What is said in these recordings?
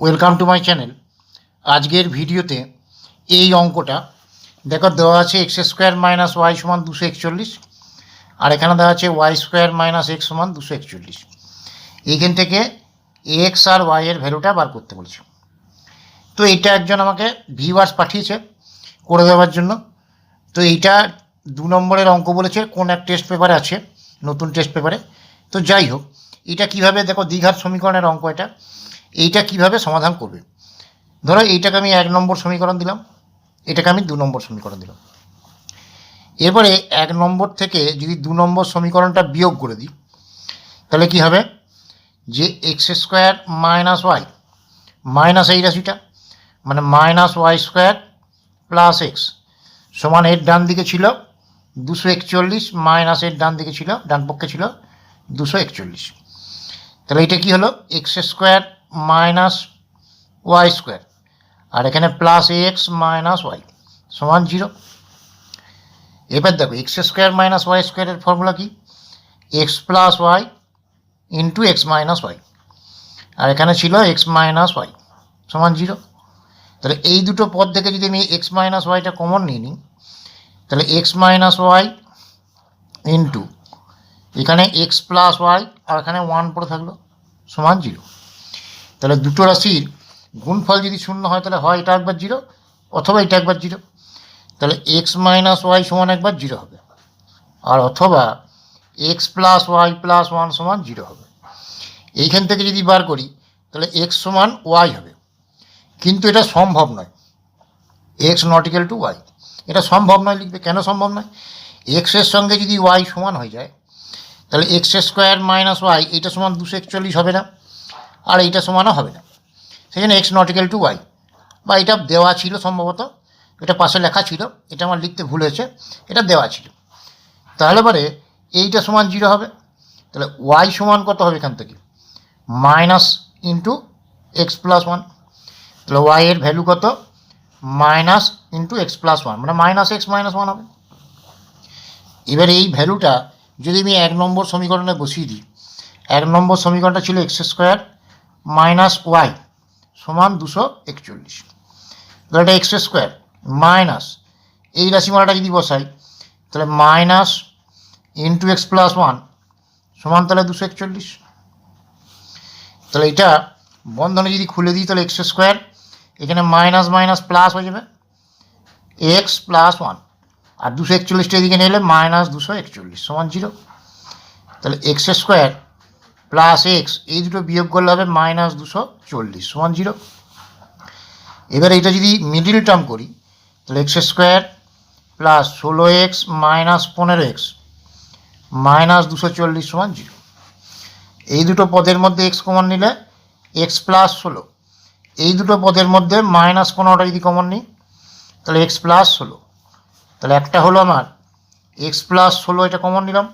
Welcome to my channel আজকের ভিডিওতে এই অঙ্কটা। দেখো, দেওয়া আছে এক্স স্কোয়ার মাইনাস ওয়াই সমান দুশো একচল্লিশ আর এখানে দেওয়া আছে ওয়াই স্কোয়ার মাইনাস এক্স সমান দুশো একচল্লিশ। এইখান থেকে এক্স আর ওয়াই এর ভ্যালুটা বার করতে বলছে। তো এইটা একজন আমাকে ভিউয়ার্স পাঠিয়েছে করে দেওয়ার জন্য। তো এইটা দু নম্বরের অঙ্ক বলেছে, কোন এক টেস্ট পেপারে আছে, নতুন টেস্ট পেপারে তো যাই হোক, এটা কীভাবে, দেখো, দীঘার সমীকরণের অঙ্ক এটা। এইটা কীভাবে সমাধান করবে? ধরো এইটাকে আমি এক নম্বর সমীকরণ দিলাম, এটাকে আমি দু নম্বর সমীকরণ দিলাম। এরপরে এক নম্বর থেকে যদি দু নম্বর সমীকরণটা বিয়োগ করে দিই, তাহলে কি হবে? যে x square minus y minus এই রাশিটা মানে minus y square plus x সমান এর ডান দিকে ছিল দুশো একচল্লিশ মাইনাস এর ডান দিকে ছিল, ডান পক্ষে ছিল দুশো একচল্লিশ। তাহলে এটা কি হলো? X square minus y square আর এখানে প্লাস এক্স মাইনাস ওয়াই সমান জিরো এবার দেখো এক্স স্কোয়ার মাইনাস ওয়াই স্কোয়ারের ফর্মুলা কি? X plus y into x minus y আর এখানে ছিল এক্স মাইনাস ওয়াই সমান জিরো তাহলে এই দুটো পদ থেকে যদি আমি এক্স মাইনাস ওয়াইটা কমন নিয়ে নিই, তাহলে এক্স মাইনাস ওয়াই ইন্টু এখানে এক্স প্লাস ওয়াই আর এখানে ওয়ান পড়ে থাকল, সমান জিরো তাহলে দুটো রাশির গুণফল যদি শূন্য হয়, তাহলে হয় এটা একবার জিরো অথবা এটা একবার জিরো। তাহলে এক্স মাইনাস ওয়াই সমান একবার জিরো হবে। আর অথবা x plus y plus one সমান জিরো হবে। এইখান থেকে যদি বার করি, তাহলে এক্স সমান ওয়াই হবে। কিন্তু এটা সম্ভব নয়। এক্স নটিক্যাল টু ওয়াই এটা সম্ভব নয় লিখবে। কেন সম্ভব নয়? এক্সের সঙ্গে যদি ওয়াই সমান হয়ে যায়, তাহলে এক্স স্কোয়ার মাইনাস ওয়াই এটা সমান দুশো একচল্লিশ হবে না। আর এইটা সমানও হবে না। সেই জন্য এক্স নটিক্যাল টু ওয়াই বা এটা দেওয়া ছিল সম্ভবত, এটা পাশে লেখা ছিল, এটা আমার লিখতে ভুল হয়েছে, এটা দেওয়া ছিল। তাহলে পরে এইটা সমান জিরো হবে। তাহলে ওয়াই সমান কত হবে এখান থেকে? Minus into x plus one তাহলে ওয়াই এর ভ্যালু কত? Minus into x plus one মানে মাইনাস এক্স মাইনাস ওয়ান হবে। এবার এই ভ্যালুটা যদি আমি এক নম্বর সমীকরণে বসিয়ে দিই, এক নম্বর সমীকরণটা ছিল এক্স স্কোয়ার মাইনাস ওয়াই সমান দুশো একচল্লিশ। তাহলে এটা এক্স স্কোয়ার, মাইনাস এই রাশিমালাটা যদি বসাই, তাহলে minus into x plus one সমান তাহলে দুশো একচল্লিশ। তাহলে এটা বন্ধনে যদি খুলে দিই, তাহলে এক্স স্কোয়ার, এখানে মাইনাস মাইনাস প্লাস হয়ে যাবে এক্স প্লাস ওয়ান। আর দুশো একচল্লিশটা এদিকে নিলে মাইনাস দুশো একচল্লিশ সমান জিরো। তাহলে এক্স স্কোয়ার প্লাস এক্স, এই দুটো বিয়োগ করলে হবে মাইনাস দুশো চল্লিশ, সমান জিরো। এবার এটা যদি মিডিল টার্ম করি, তাহলে এক্স স্কোয়ার প্লাস ষোলো এক্স মাইনাস পনেরো এক্স মাইনাস দুশো চল্লিশ সমান জিরো। এই দুটো পদের মধ্যে এক্স কমন নিলে এক্স প্লাস ষোলো। এই দুটো পদের মধ্যে মাইনাস পনেরোটা যদি কমন নিই, তাহলে এক্স প্লাস ষোলো। তাহলে একটা হলো আমার, এক্স প্লাস ষোলো এটা কমন নিলাম।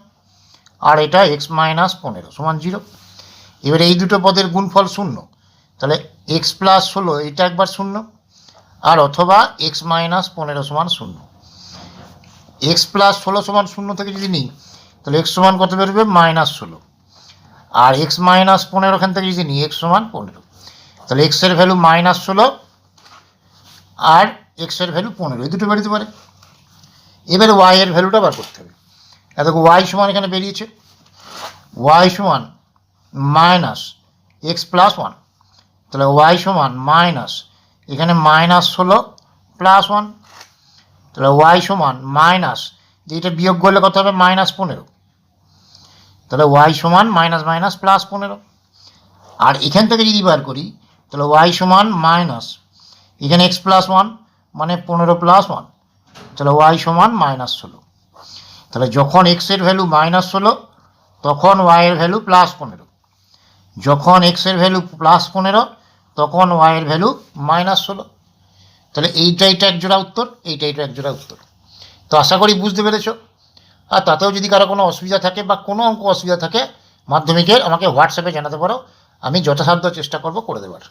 আর এটা এক্স মাইনাস পনেরো সমান জিরো এবার এই দুটো পদের গুণফল শূন্য। তাহলে এক্স প্লাস ষোলো এটা একবার শূন্য, আর অথবা এক্স মাইনাস পনেরো সমান শূন্য। এক্স প্লাস ষোলো সমান শূন্য থেকে যদি নিই, তাহলে এক্স সমান কত বেরোবে মাইনাস ষোলো। আর এক্স মাইনাস পনেরো এখান থেকে যদি নিই এক্স সমান পনেরো। তাহলে এক্সের ভ্যালু মাইনাস ষোলো, আর এক্সের ভ্যালু পনেরো। এই দুটো বেরোতে পারে। এবারে ওয়াই এর ভ্যালুটা বার করতে হবে। এত ওয়াই সমান এখানে বেরিয়েছে? ওয়াই সমান মাইনাস এক্স প্লাস ওয়ান তাহলে ওয়াই সমান মাইনাস এখানে মাইনাস ষোলো প্লাস ওয়ান তাহলে ওয়াই সমান মাইনাস এটা বিয়োগ করলে কত হবে? মাইনাস পনেরো। তাহলে ওয়াই সমান মাইনাস মাইনাস প্লাস পনেরো। আর এখান থেকে যদি বার করি, তাহলে ওয়াই সমান মাইনাস এখানে এক্স প্লাস ওয়ান মানে পনেরো প্লাস ওয়ান তাহলে ওয়াই সমান মাইনাস ষোলো। তাহলে যখন এক্সের ভ্যালু মাইনাস ষোলো তখন ওয়াইয়ের ভ্যালু প্লাস পনেরো। যখন এক্সের ভ্যালু প্লাস পনেরো, তখন ওয়াইয়ের ভ্যালু মাইনাস ষোলো তাহলে এইটা এইটা এক জোড়া উত্তর এইটা এইটা এক জোড়া উত্তর। তো আশা করি বুঝতে পেরেছ। আর তাতেও যদি কারও কোনো অসুবিধা থাকে বা কোনো অঙ্ক অসুবিধা থাকে, মাধ্যমিকের আমাকে হোয়াটসঅ্যাপে জানাতে পারো। আমি যথাসাধ্য চেষ্টা করব করে দেওয়ার